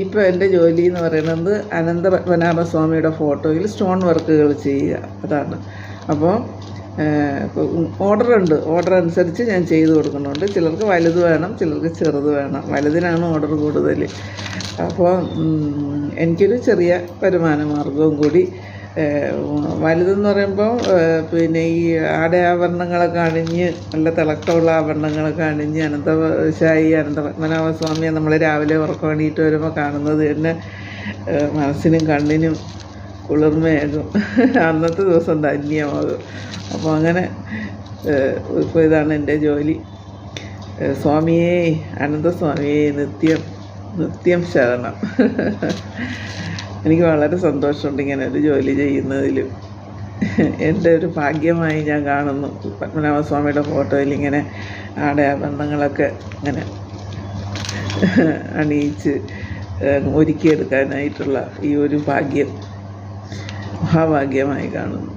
ഇപ്പോൾ എന്റെ ജോലി എന്ന് പറയുന്നത് അനന്ത പത്മനാഭസ്വാമിയുടെ ഫോട്ടോയിൽ സ്റ്റോൺ വർക്കുകൾ ചെയ്യുക. അതാണ്. അപ്പോൾ ഓർഡർ ഉണ്ട്. ഓർഡർ അനുസരിച്ച് ഞാൻ ചെയ്ത് കൊടുക്കുന്നുണ്ട്. ചിലർക്ക് വലുത് വേണം ചിലർക്ക് ചെറുത് വേണം. വലുതിനാണ് ഓർഡർ കൂടുതൽ അപ്പോൾ എനിക്കൊരു ചെറിയ വരുമാന മാർഗവും കൂടി വലുതെന്ന് പറയുമ്പോൾ പിന്നെ ഈ ആടയാഭരണങ്ങളൊക്കെ അണിഞ്ഞ് നല്ല തിളക്കമുള്ള ആഭരണങ്ങളൊക്കെ അണിഞ്ഞ് അനന്തശായി അനന്ത പത്മനാഭസ്വാമിയെ നമ്മൾ രാവിലെ ഉറക്കം വേണ്ടിയിട്ട് വരുമ്പോൾ കാണുന്നത് തന്നെ മനസ്സിനും കണ്ണിനും കുളിർമയാകും. അന്നത്തെ ദിവസം ധന്യമാകും. അപ്പോൾ അങ്ങനെ ഇപ്പോൾ ഇതാണ് എന്റെ ജോലി. സ്വാമിയെ സ്വാമിയേ അനന്തസ്വാമിയേ നിത്യം നിത്യം ശരണം. എനിക്ക് വളരെ സന്തോഷമുണ്ട് ഇങ്ങനെ ഒരു ജോലി ചെയ്യുന്നതിലും എന്റെ ഒരു ഭാഗ്യമായി ഞാൻ കാണുന്നു. പത്മനാഭസ്വാമിയുടെ ഫോട്ടോയിൽ ഇങ്ങനെ ആടയാഭരണങ്ങളൊക്കെ ഇങ്ങനെ അണിയിച്ച് ഒരുക്കിയെടുക്കാനായിട്ടുള്ള ഈ ഒരു ഭാഗ്യം മഹാഭാഗ്യമായി കാണുന്നു.